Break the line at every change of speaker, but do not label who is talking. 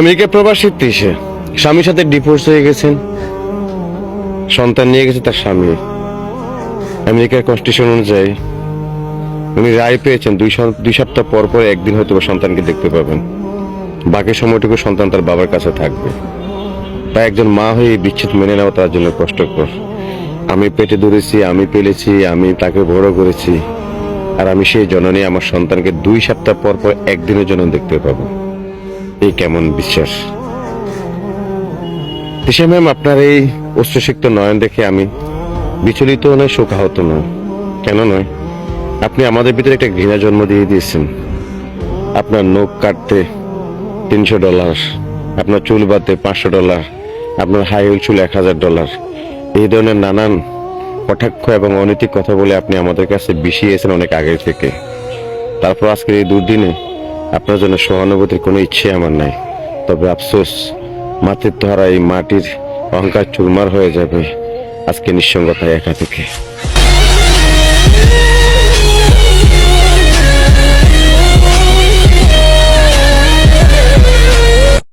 America প্রবাসী সে স্বামীর সাথে ডিভোর্স হয়ে গেছেন। সন্তান নিয়ে গেছে তার স্বামী। আমেরিকার কনস্টিটিউশন অনুযায়ী উনি রায় পেয়েছেন দুই দুই সপ্তাহ পর পর একদিন হয়তো সন্তানকে দেখতে পাবেন। বাকি সময়টুকু সন্তান তার বাবার কাছে থাকবে। তাই একজন মা হয়ে বিচ্ছেদ মেনে নেওয়া তার জন্য কষ্টকর। আমি পেটে ধরেছি, আমি পেলেছি, আমি তাকে বড় করেছি। আর আমি সেই জননী আমার সন্তানকে দুই সপ্তাহ পর পর একদিনের জন্য দেখতে পাবো। এই কেমন বিশ্বাস? দিশা ম্যাম, আপনার এই উচ্চশিক্ত নয়ন দেখে আমি বিচলিত নয় শোকাহত নয় কেন নয়? আপনি আমাদের ভিতরে একটা ঘৃণা জন্ম দিয়ে দিয়েছেন। আপনার নখ কাটতে তিনশো ডলার, আপনার চুল বাঁধতে পাঁচশো ডলার, আপনার হাই হিল চুল এক হাজার ডলার। এই ধরনের নানান কটাক্ষ এবং অনৈতিক কথা বলে আপনি আমাদের কাছে বিষিয়েছেন অনেক আগে থেকে। তারপর আজকের এই দুর্দিনে আপনার জন্য সহানুভূতির কোনো ইচ্ছে আমার নাই। তবে আফসোস মাতৃত্ব হারা এই মাটির অহংকার চুরমার হয়ে যাবে আজকে নিঃসঙ্গতায় একা থেকে